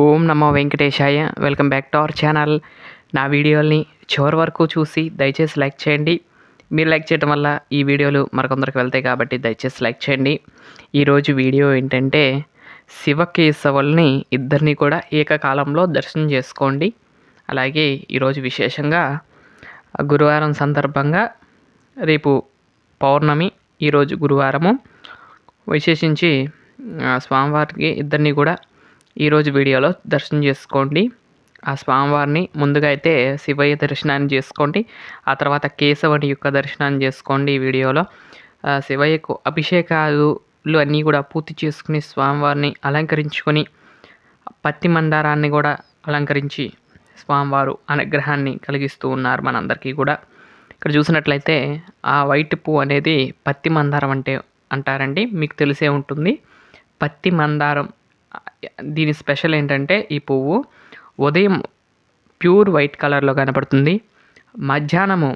ఓం నమో వెంకటేశాయ. Welcome back to our channel నా వీడియోల్ని చివరి వరకు చూసి దయచేసి లైక్ చేయండి. మీరు లైక్ చేయడం వల్ల ఈ వీడియోలు మరికొందరికి వెళ్తాయి కాబట్టి దయచేసి లైక్ చేయండి. ఈరోజు వీడియో ఏంటంటే శివకేశవుల్ని ఇద్దరిని కూడా ఏకకాలంలో దర్శనం చేసుకోండి. అలాగే ఈరోజు విశేషంగా గురువారం సందర్భంగా రేపు పౌర్ణమి ఈరోజు గురువారము. విశేషించి స్వామివారికి ఇద్దరిని కూడా ఈరోజు వీడియోలో దర్శనం చేసుకోండి. ఆ స్వామివారిని ముందుగా అయితే శివయ్య దర్శనాన్ని చేసుకోండి. ఆ తర్వాత కేశవుని యొక్క దర్శనాన్ని చేసుకోండి ఈ వీడియోలో. శివయ్యకు అభిషేకాలు అన్నీ కూడా పూర్తి చేసుకుని స్వామివారిని అలంకరించుకొని పత్తి మందారాన్ని కూడా అలంకరించి స్వామివారు అనుగ్రహాన్ని కలిగిస్తూ ఉన్నారు మనందరికీ కూడా. ఇక్కడ చూసినట్లయితే ఆ వైట్ పువ్వు అనేది పత్తి మందారం అంటే అంటారండి. మీకు తెలిసే ఉంటుంది. పత్తి మందారం దీని స్పెషల్ ఏంటంటే ఈ పువ్వు ఉదయం ప్యూర్ వైట్ కలర్లో కనపడుతుంది మధ్యాహ్నము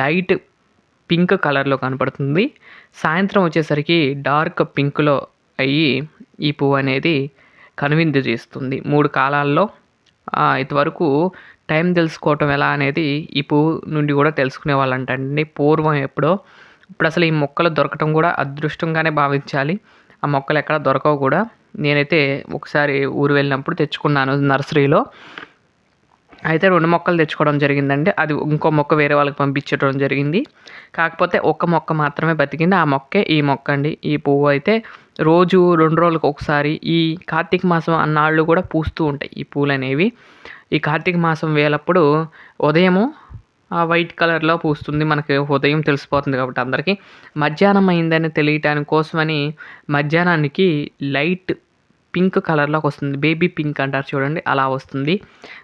లైట్ పింక్ కలర్లో కనపడుతుంది సాయంత్రం వచ్చేసరికి డార్క్ పింక్లో అయ్యి ఈ పువ్వు అనేది కనువిందు చేస్తుంది. మూడు కాలాల్లో ఇంతవరకు టైం తెలుసుకోవటం ఎలా అనేది ఈ పువ్వు నుండి కూడా తెలుసుకునే వాళ్ళంటండి. పూర్వం ఎప్పుడో ఇప్పుడు అసలు ఈ మొక్కలు దొరకటం కూడా అదృష్టంగానే భావించాలి. ఆ మొక్కలు ఎక్కడ దొరకవు కూడా. నేనైతే ఒకసారి ఊరు వెళ్ళినప్పుడు తెచ్చుకున్నాను నర్సరీలో. అయితే రెండు మొక్కలు తెచ్చుకోవడం జరిగిందండి. అది ఇంకో మొక్క వేరే వాళ్ళకి పంపించడం జరిగింది. కాకపోతే ఒక మొక్క మాత్రమే బతికింది. ఆ మొక్కే ఈ మొక్క అండి. ఈ పువ్వు అయితే రోజు రెండు రోజులకు ఒకసారి ఈ కార్తీక మాసం అన్నాళ్ళు కూడా పూస్తూ ఉంటాయి ఈ పూలు అనేవి ఈ కార్తీక మాసం వేలప్పుడు ఉదయము వైట్ కలర్లో పూస్తుంది. మనకి ఉదయం తెలిసిపోతుంది కాబట్టి అందరికీ. మధ్యాహ్నం అయిందని తెలియటానికి కోసమని మధ్యాహ్నానికి లైట్ పింక్ కలర్లోకి వస్తుంది. బేబీ పింక్ అంటారు చూడండి అలా వస్తుంది.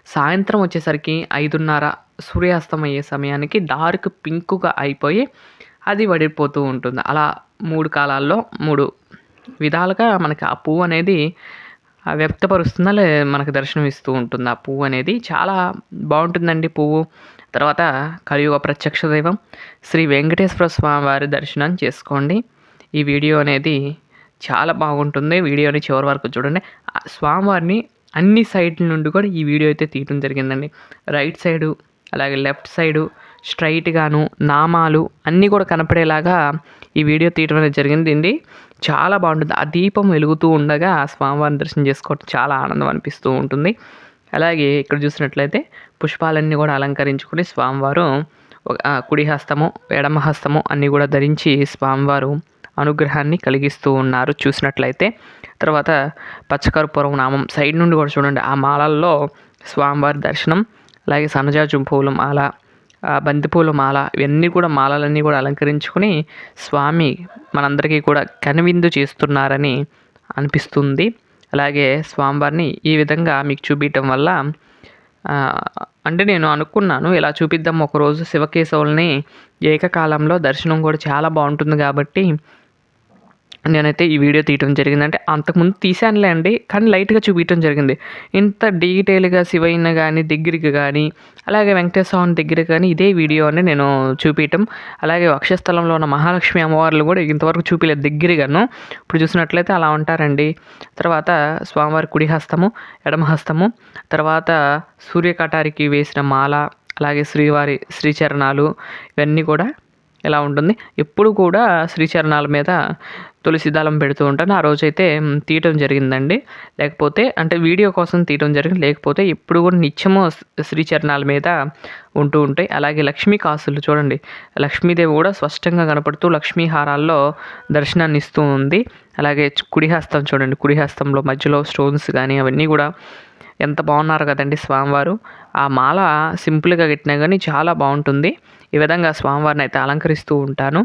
సాయంత్రం వచ్చేసరికి ఐదున్నర సూర్యాస్తం అయ్యే సమయానికి డార్క్ పింక్గా అయిపోయి అది వడిపోతూ ఉంటుంది. అలా మూడు కాలాల్లో మూడు విధాలుగా మనకి ఆ పువ్వు అనేది వ్యక్తపరుస్తుందా లే మనకు దర్శనం ఇస్తూ ఉంటుంది. ఆ పువ్వు అనేది చాలా బాగుంటుందండి పువ్వు. తర్వాత కలియుగ ప్రత్యక్ష దైవం శ్రీ వెంకటేశ్వర స్వామి వారి దర్శనం చేసుకోండి. ఈ వీడియో అనేది చాలా బాగుంటుంది. వీడియోని చివరి వరకు చూడండి. ఆ స్వామివారిని అన్ని సైడ్ల నుండి కూడా ఈ వీడియో అయితే తీయటం జరిగిందండి. రైట్ సైడు అలాగే లెఫ్ట్ సైడు స్ట్రైట్గాను నామాలు అన్నీ కూడా కనపడేలాగా ఈ వీడియో తీయడం అనేది జరిగింది చాలా బాగుంటుంది. ఆ దీపం వెలుగుతూ ఉండగా స్వామివారిని దర్శనం చేసుకోవడం చాలా ఆనందం అనిపిస్తూ ఉంటుంది. అలాగే ఇక్కడ చూసినట్లయితే పుష్పాలన్నీ కూడా అలంకరించుకుని స్వామివారు కుడి హస్తము ఎడమ హస్తము అన్నీ కూడా ధరించి స్వామివారు అనుగ్రహాన్ని కలిగిస్తూ ఉన్నారు. చూసినట్లయితే తర్వాత పచ్చకర్పూరం నామం సైడ్ నుండి కూడా చూడండి. ఆ మాలల్లో స్వామివారి దర్శనం అలాగే సన్నజాజుం పూల మాల బంతిపూల మాల ఇవన్నీ కూడా మాలలన్నీ కూడా అలంకరించుకుని స్వామి మనందరికీ కూడా కనువిందు చేస్తున్నారని అనిపిస్తుంది. అలాగే స్వామివారిని ఈ విధంగా మీకు చూపించడం వల్ల అంటే నేను అనుకున్నాను ఇలా చూపిద్దాం. ఒకరోజు శివకేశవుల్ని ఏకకాలంలో దర్శనం కూడా చాలా బాగుంటుంది కాబట్టి నేనైతే ఈ వీడియో తీయటం జరిగింది అంటే అంతకుముందు తీసానులే అండి కానీ లైట్గా చూపించడం జరిగింది. ఇంత డీటెయిల్గా శివయ్యని కానీ దగ్గరికి కానీ అలాగే వెంకటేశ్వర స్వామి దగ్గర కానీ ఇదే వీడియో అని నేను చూపించటం అలాగే వక్షస్థలంలో ఉన్న మహాలక్ష్మి అమ్మవార్లు కూడా ఇంతవరకు చూపించలేదు దగ్గరగాను. ఇప్పుడు చూసినట్లయితే అలా ఉంటారండి. తర్వాత స్వామివారి కుడి హస్తము ఎడమ హస్తము తర్వాత సూర్యకటారికి వేసిన మాల అలాగే శ్రీవారి శ్రీచరణాలు ఇవన్నీ కూడా ఎలా ఉంటుంది? ఎప్పుడు కూడా శ్రీచరణాల మీద తులసి దళం పెడుతూ ఉంటాను. ఆ రోజైతే తీయటం జరిగిందండి. లేకపోతే అంటే వీడియో కోసం తీయటం జరిగింది. లేకపోతే ఎప్పుడు కూడా నిత్యము శ్రీచరణాల మీద ఉంటూ ఉంటాయి. అలాగే లక్ష్మీ కాసులు చూడండి. లక్ష్మీదేవి కూడా స్పష్టంగా కనపడుతూ లక్ష్మీ హారాల్లో దర్శనాన్ని ఇస్తూ ఉంది. అలాగే కుడిహస్తం చూడండి. కుడిహస్తంలో మధ్యలో స్టోన్స్ కానీ అవన్నీ కూడా ఎంత బాగున్నారు కదండి స్వామివారు. ఆ మాల సింపుల్గా కట్టినా కానీ చాలా బాగుంటుంది. ఈ విధంగా స్వామివారిని అయితే అలంకరిస్తూ ఉంటాను.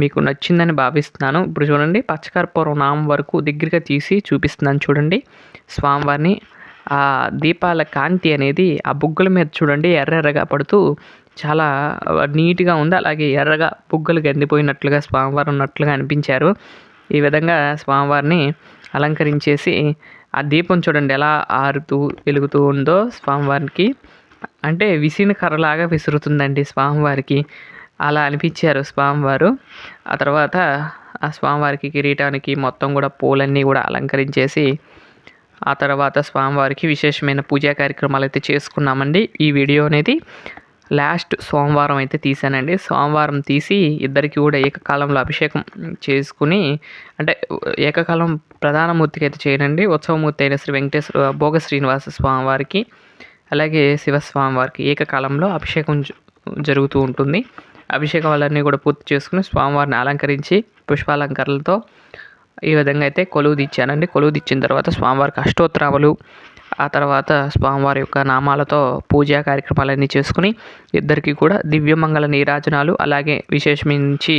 మీకు నచ్చిందని భావిస్తున్నాను. ఇప్పుడు చూడండి పచ్చకర్పూరం నామం వరకు దగ్గరగా తీసి చూపిస్తున్నాను చూడండి. స్వామివారిని ఆ దీపాల కాంతి అనేది ఆ బుగ్గల మీద చూడండి ఎర్ర ఎర్రగా పడుతూ చాలా నీట్గా ఉంది. అలాగే ఎర్రగా బుగ్గలు గందిపోయినట్లుగా స్వామివారు ఉన్నట్లుగా అనిపించారు. ఈ విధంగా స్వామివారిని అలంకరించేసి ఆ దీపం చూడండి ఎలా ఆరుతూ వెలుగుతూ ఉందో స్వామివారికి. అంటే విసిన కర్రలాగా విసురుతుందండి స్వామివారికి. అలా అనిపించారు స్వామివారు. ఆ తర్వాత ఆ స్వామివారికి కిరీటానికి మొత్తం కూడా పూలన్నీ కూడా అలంకరించేసి ఆ తర్వాత స్వామివారికి విశేషమైన పూజా కార్యక్రమాలు అయితే చేసుకున్నామండి. ఈ వీడియో అనేది లాస్ట్ సోమవారం అయితే తీసానండి. సోమవారం తీసి ఇద్దరికి కూడా ఏకకాలంలో అభిషేకం చేసుకుని అంటే ఏకకాలం ప్రధానమూర్తికి అయితే చేయనండి. ఉత్సవమూర్తి అయిన శ్రీ వెంకటేశ్వర భోగ శ్రీనివాస స్వామివారికి అలాగే శివస్వామి వారికి ఏకకాలంలో అభిషేకం జరుగుతూ ఉంటుంది. అభిషేకాలన్నీ కూడా పూర్తి చేసుకుని స్వామివారిని అలంకరించి పుష్పాలంకరణలతో ఈ విధంగా అయితే కొలువు తీర్చానండి. కొలువు తీర్చిన తర్వాత స్వామివారికి అష్టోత్తరాములు ఆ తర్వాత స్వామివారి యొక్క నామాలతో పూజా కార్యక్రమాలన్నీ చేసుకుని ఇద్దరికి కూడా దివ్యమంగళ నీరాజనాలు అలాగే విశేషమించి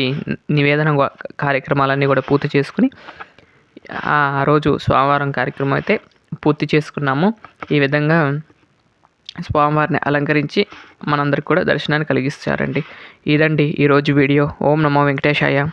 నివేదన కార్యక్రమాలన్నీ కూడా పూర్తి చేసుకుని ఆ రోజు స్వామివారం కార్యక్రమం అయితే పూర్తి చేసుకున్నాము. ఈ విధంగా స్వామివారిని అలంకరించి మనందరికి కూడా దర్శనాన్ని కలిగిస్తారండి. ఇదండి ఈరోజు వీడియో. ఓం నమో వెంకటేశాయ.